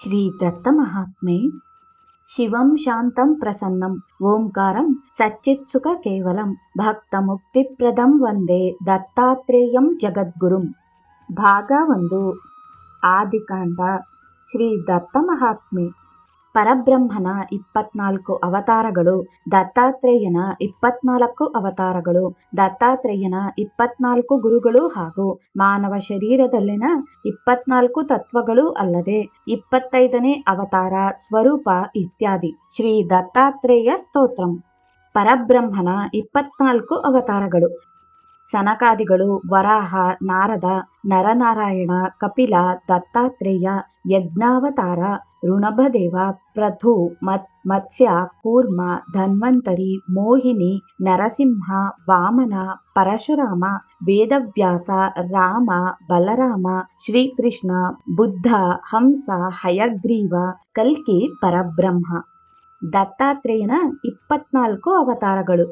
శ్రీ దత్తమహాత్మే శివం శాంతం ప్రసన్నం ఓంకారం సచ్చిత్సుఖ కేవలం ಭಕ್ತಮುಕ್ತಿಪ್ರದಂ వందే ದತ್ತಾತ್ರೇಯಂ ಜಗದ್ಗುರುಂ ಭಾಗ ಒಂದು ಆದಿಕಾಂಡ ಶ್ರೀ ದತ್ತ ಮಹಾತ್ಮೆ ಪರಬ್ರಹ್ಮನ ಇಪ್ಪತ್ನಾಲ್ಕು ಅವತಾರಗಳು, ದತ್ತಾತ್ರೇಯನ ಇಪ್ಪತ್ನಾಲ್ಕು ಅವತಾರಗಳು, ದತ್ತಾತ್ರೇಯನ ಇಪ್ಪತ್ನಾಲ್ಕು ಗುರುಗಳು ಹಾಗೂ ಮಾನವ ಶರೀರದಲ್ಲಿನ ಇಪ್ಪತ್ನಾಲ್ಕು ತತ್ವಗಳು ಅಲ್ಲದೆ ಇಪ್ಪತ್ತೈದನೇ ಅವತಾರ ಸ್ವರೂಪ ಇತ್ಯಾದಿ. ಶ್ರೀ ದತ್ತಾತ್ರೇಯ ಸ್ತೋತ್ರಂ. ಪರಬ್ರಹ್ಮನ ಇಪ್ಪತ್ನಾಲ್ಕು ಅವತಾರಗಳು. ಸನಕಾದಿಗಳು ವರಾಹ, ನಾರದ, ನರನಾರಾಯಣ, ಕಪಿಲ, ದತ್ತಾತ್ರೇಯ, ಯಜ್ಞಾವತಾರ ಋಣಭದೇವ ಪ್ರಥು ಮತ್ ಮತ್ಸ್ಯ ಕೂರ್ಮ ಧನ್ವಂತರಿ ಮೋಹಿನಿ ನರಸಿಂಹ ವಾಮನ ಪರಶುರಾಮ ವೇದವ್ಯಾಸ ರಾಮ ಬಲರಾಮ ಶ್ರೀಕೃಷ್ಣ ಬುದ್ಧ ಹಂಸ ಹಯಗ್ರೀವ ಕಲ್ಕಿ ಪರಬ್ರಹ್ಮ ದತ್ತಾತ್ರೇಯನ ಇಪ್ಪತ್ನಾಲ್ಕು ಅವತಾರಗಳು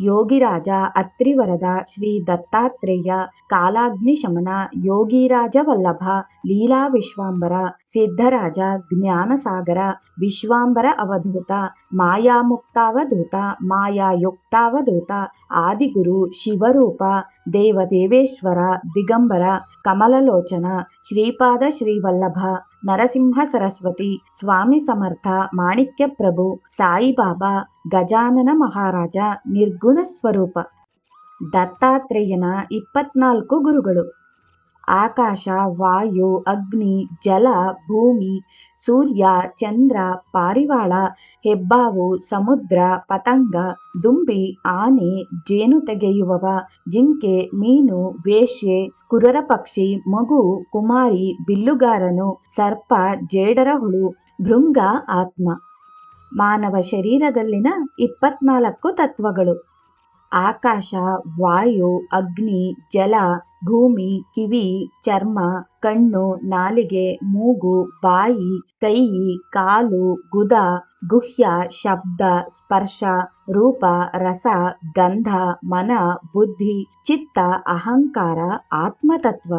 యోగిరాజ అత్రివరద శ్రీ దత్తాత్రేయ కాలాగ్ని శమన యోగిరాజ వల్లభ లీలా విశ్వాంబర సిద్ధరాజ జ్ఞానసాగర విశ్వాంబర అవధూత మాయాముక్తావధూత మాయాయుక్తావధూత ఆదిగురు శివరూప దేవదేవేశ్వర దిగంబర కమలలోచన శ్రీపాద శ్రీవల్లభ ನರಸಿಂಹ ಸರಸ್ವತಿ ಸ್ವಾಮಿ ಸಮರ್ಥ ಮಾಣಿಕ್ಯ ಪ್ರಭು ಸಾಯಿಬಾಬಾ ಗಜಾನನ ಮಹಾರಾಜ ನಿರ್ಗುಣ ಸ್ವರೂಪ ದತ್ತಾತ್ರೇಯನ ಇಪ್ಪತ್ನಾಲ್ಕು ಗುರುಗಳು ಆಕಾಶ, ವಾಯು, ಅಗ್ನಿ, ಜಲ, ಭೂಮಿ, ಸೂರ್ಯ, ಚಂದ್ರ, ಪಾರಿವಾಳ, ಹೆಬ್ಬಾವು, ಸಮುದ್ರ, ಪತಂಗ, ದುಂಬಿ, ಆನೆ, ಜೇನು ತೆಗೆಯುವವ, ಜಿಂಕೆ, ಮೀನು, ವೇಶ್ಯೆ ಕುರರ ಪಕ್ಷಿ, ಮಗು, ಕುಮಾರಿ, ಬಿಲ್ಲುಗಾರನು, ಸರ್ಪ ಜೇಡರ ಹುಳು ಭೃಂಗ, ಆತ್ಮ. ಮಾನವ ಶರೀರದಲ್ಲಿನ ಇಪ್ಪತ್ನಾಲ್ಕು ತತ್ವಗಳು. ಆಕಾಶ, ವಾಯು, ಅಗ್ನಿ, ಜಲ ಭೂಮಿ, ಕಿವಿ, ಚರ್ಮ, ಕಣ್ಣು, ನಾಲಿಗೆ, ಮೂಗು, ಬಾಯಿ, ಕೈ, ಕಾಲು, ಗುದ, ಗುಹ್ಯ, ಶಬ್ದ, ಸ್ಪರ್ಶ, ರೂಪ, ರಸ, ಗಂಧ, ಮನ, ಬುದ್ಧಿ, ಚಿತ್ತ, ಅಹಂಕಾರ, ಆತ್ಮತತ್ವ.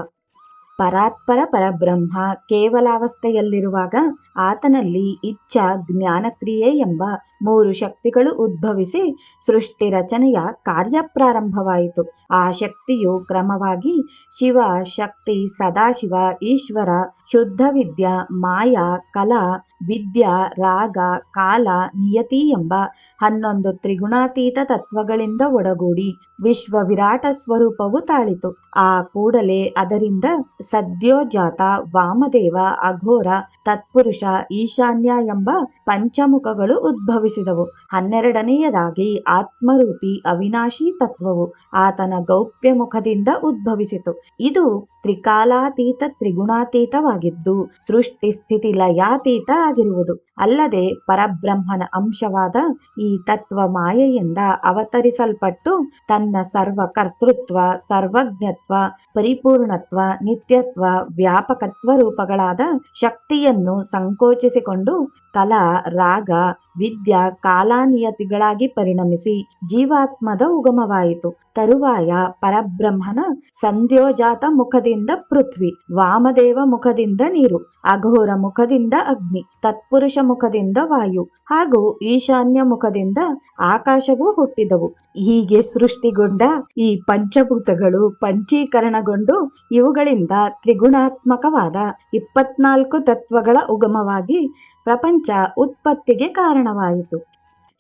ಪರಾತ್ಪರ ಪರಬ್ರಹ್ಮ ಕೇವಲಾವಸ್ಥೆಯಲ್ಲಿರುವಾಗ ಆತನಲ್ಲಿ ಇಚ್ಛ ಜ್ಞಾನಕ್ರಿಯೆ ಎಂಬ ಮೂರು ಶಕ್ತಿಗಳು ಉದ್ಭವಿಸಿ ಸೃಷ್ಟಿ ರಚನೆಯ ಕಾರ್ಯ ಪ್ರಾರಂಭವಾಯಿತು. ಆ ಶಕ್ತಿಯು ಕ್ರಮವಾಗಿ ಶಿವ, ಶಕ್ತಿ, ಸದಾಶಿವ, ಈಶ್ವರ, ಶುದ್ಧ ವಿದ್ಯಾ, ಮಾಯಾ, ಕಲಾ, ವಿದ್ಯಾ, ರಾಗ, ಕಾಲ, ನಿಯತಿ ಎಂಬ ಹನ್ನೊಂದು ತ್ರಿಗುಣಾತೀತ ತತ್ವಗಳಿಂದ ಒಡಗೂಡಿ ವಿಶ್ವ ವಿರಾಟ ಸ್ವರೂಪವು ತಾಳಿತು. ಆ ಕೂಡಲೇ ಅದರಿಂದ ಸದ್ಯೋಜಾತ ವಾಮದೇವ ಅಘೋರ ತತ್ಪುರುಷ ಈಶಾನ್ಯ ಎಂಬ ಪಂಚಮುಖಗಳು ಉದ್ಭವಿಸಿದವು. ಹನ್ನೆರಡನೆಯದಾಗಿ ಆತ್ಮರೂಪಿ ಅವಿನಾಶಿ ತತ್ವವು ಆತನ ಗೌಪ್ಯ ಮುಖದಿಂದ ಉದ್ಭವಿಸಿತು. ಇದು ತ್ರಿಕಾಲಾತೀತ ತ್ರಿಗುಣಾತೀತವಾಗಿದ್ದು ಸೃಷ್ಟಿ ಸ್ಥಿತಿ ಲಯಾತೀತ ಆಗಿರುವುದು. ಅಲ್ಲದೆ ಪರಬ್ರಹ್ಮನ ಅಂಶವಾದ ಈ ತತ್ವ ಮಾಯೆಯಿಂದ ಅವತರಿಸಲ್ಪಟ್ಟು ತನ್ನ ಸರ್ವ ಕರ್ತೃತ್ವ ಸರ್ವಜ್ಞತ್ವ, ಪರಿಪೂರ್ಣತ್ವ, ನಿತ್ಯತ್ವ, ವ್ಯಾಪಕತ್ವ ರೂಪಗಳಾದ ಶಕ್ತಿಯನ್ನು ಸಂಕೋಚಿಸಿಕೊಂಡು ಕಲಾ ರಾಗ ವಿದ್ಯಾ ಕಾಲಾನಿಯತಿಗಳಾಗಿ ಪರಿಣಮಿಸಿ ಜೀವಾತ್ಮದ ಉಗಮವಾಯಿತು. ತರುವಾಯ ಪರಬ್ರಹ್ಮನ ಸಂಧ್ಯೋಜಾತ ಮುಖದಿಂದ ಪೃಥ್ವಿ, ವಾಮದೇವ ಮುಖದಿಂದ ನೀರು, ಅಘೋರ ಮುಖದಿಂದ ಅಗ್ನಿ, ತತ್ಪುರುಷ ಮುಖದಿಂದ ವಾಯು ಹಾಗೂ ಈಶಾನ್ಯ ಮುಖದಿಂದ ಆಕಾಶವೂ ಹುಟ್ಟಿದವು. ಹೀಗೆ ಸೃಷ್ಟಿಗೊಂಡ ಈ ಪಂಚಭೂತಗಳು ಪಂಚೀಕರಣಗೊಂಡು ಇವುಗಳಿಂದ ತ್ರಿಗುಣಾತ್ಮಕವಾದ ಇಪ್ಪತ್ನಾಲ್ಕು ತತ್ವಗಳ ಉಗಮವಾಗಿ ಪ್ರಪಂಚ ಉತ್ಪತ್ತಿಗೆ ಕಾರಣವಾಯಿತು.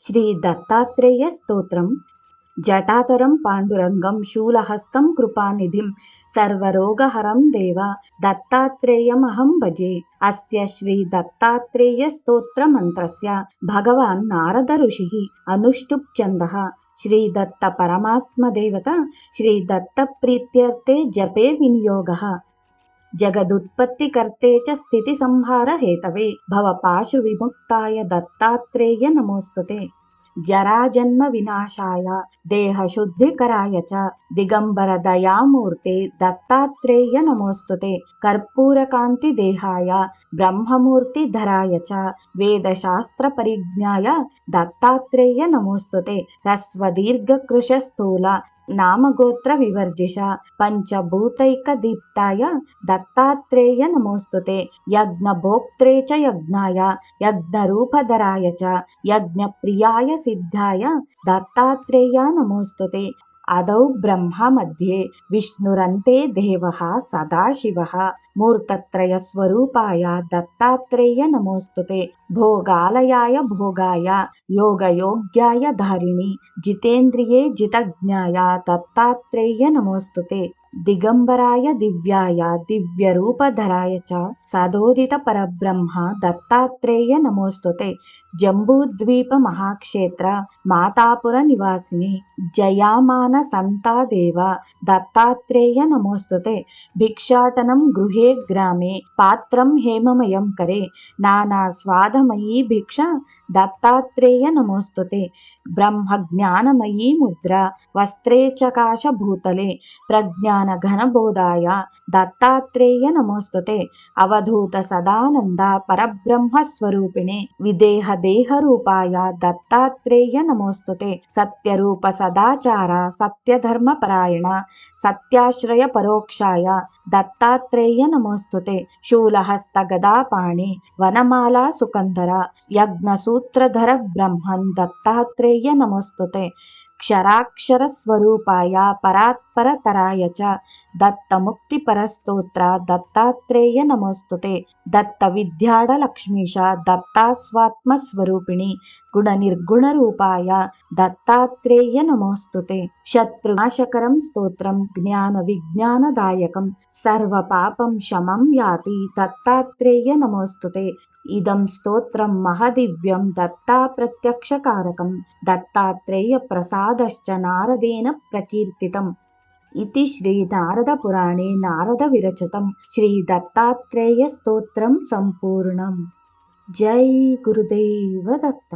ಶ್ರೀ ದತ್ತಾತ್ರೇಯ ಸ್ತೋತ್ರಂ. ಜಟಾತರಂ ಪಾಂಡುರಂಗಂ ಶೂಲಹಸ್ತಂ ಕೃಪಾನಿಧಿಂ ಸರ್ವರೋಗಹರಂ ದೇವ ದತ್ತಾತ್ರೇಯಮಹಂ ಭಜೆ. ಅಸ್ಯ ಶ್ರೀ ದತ್ತಾತ್ರೇಯ ಸ್ತೋತ್ರ ಮಂತ್ರಸ್ಯ ಭಗವಾನ್ ನಾರದ ಋಷಿ ಅನುಷ್ಟುಪ್ ಛಂದಃ శ్రీ దత్త పరమాత్మ దేవత శ్రీ దత్త ప్రీత్యర్థే జపే వినియోగ జగదుత్పత్తికర్తే చ స్థితి సంహార హేతవే భవ పాశు విముక్తాయ దత్తాత్రేయ నమోస్తుతే జరాజన్మ వినాశాయ దేహశుద్ధికరాయ చ దిగంబర దయామూర్తే దత్తాత్రేయ నమోస్తుతే కర్పూరకాంతి దేహాయ బ్రహ్మమూర్తి ధరాయ చ వేదశాస్త్ర పరిజ్ఞాయ దత్తాత్రేయ నమోస్తుతే హ్రస్వదీర్ఘకృశ స్థూల నామగోత్ర వివర్జిష పంచభూతైక దీప్తాయ దత్తాత్రేయ నమోస్తుతే. యజ్ఞభోక్త్రే చ యజ్ఞాయ యజ్ఞరూపధరాయ చ యజ్ఞప్రియాయ సిద్ధాయ దత్తాత్రేయ నమోస్తుతే. అదౌ బ్రహ్మ మధ్యే విష్ణురంతే దేవ సదాశివ మూర్తత్రయస్వరూపాయ దత్తాత్రేయ నమోస్తుతే. భోగాలయాయ భోగాయ యోగయోగ్యాయ ధారిణి. జితేంద్రియే జితజ్ఞాయ దత్తాత్రేయ నమోస్తుతే. దిగంబరాయ దివ్యాయ దివ్యరూపధరాయ చ. సదోదిత పరబ్రహ్మ దత్తాత్రేయ నమోస్తుతే. జంబూద్వీప మహాక్షేత్ర మాతాపుర నివాసిని జయామాన సంతాదేవ దత్తాత్రేయ నమోస్తుతే. భిక్షాటనం గృహే గ్రామే. పాత్రం హేమమయం కరే. నానా స్వాదమయీ భిక్ష దత్తాత్రేయ నమోస్తుతే. బ్రహ్మజ్ఞానమయీ ముద్ర వస్త్రే చకాశ భూతలే ప్రజ్ఞాన ఘనబోధాయ దత్తాత్రేయ నమోస్తుతే. అవధూత సదానంద పరబ్రహ్మ స్వరూపిణే విదేహ దేహ రూపాయ దత్తాత్రేయ నమోస్తుతే. సత్యరూప సదాచార సత్యధర్మ పరాయణ సత్యాశ్రయ పరోక్షాయ దత్తాత్రేయ నమోస్తుతే. శూలహస్త గదాపాణి వనమాలా సుకందర యజ్ఞసూత్రధర బ్రహ్మన్ దత్తాత్రేయ నమోస్తుతే. క్షరాక్షర పరతరాయ పరాత్పరతరాయ చ. దత్తముక్తిపరస్తోత్ర దత్తాత్రేయ నమోస్తుతే. దత్త విద్యాడ లక్ష్మీశ దత్తాస్వాత్మస్వరూపిణి గుణ నిర్గుణ రూపాయ దత్తాత్రేయ నమోస్తుతే. శత్రునాశకరం స్తోత్రం జ్ఞాన విజ్ఞానదాయకం సర్వ పాపం శమం యాతి దత్తాత్రేయ నమోస్తుతే. ఇదం స్తోత్రం మహదివ్యం దత్తా ప్రత్యక్షకారకం దత్తాత్రేయ ప్రసాదశ్చ నారదేన ప్రకీర్తితం. इति श्रीनारदपुराणे नारदविरचितं श्रीदत्तात्रेयस्तोत्रं सम्पूर्णम्। जय गुरुदेव दत्त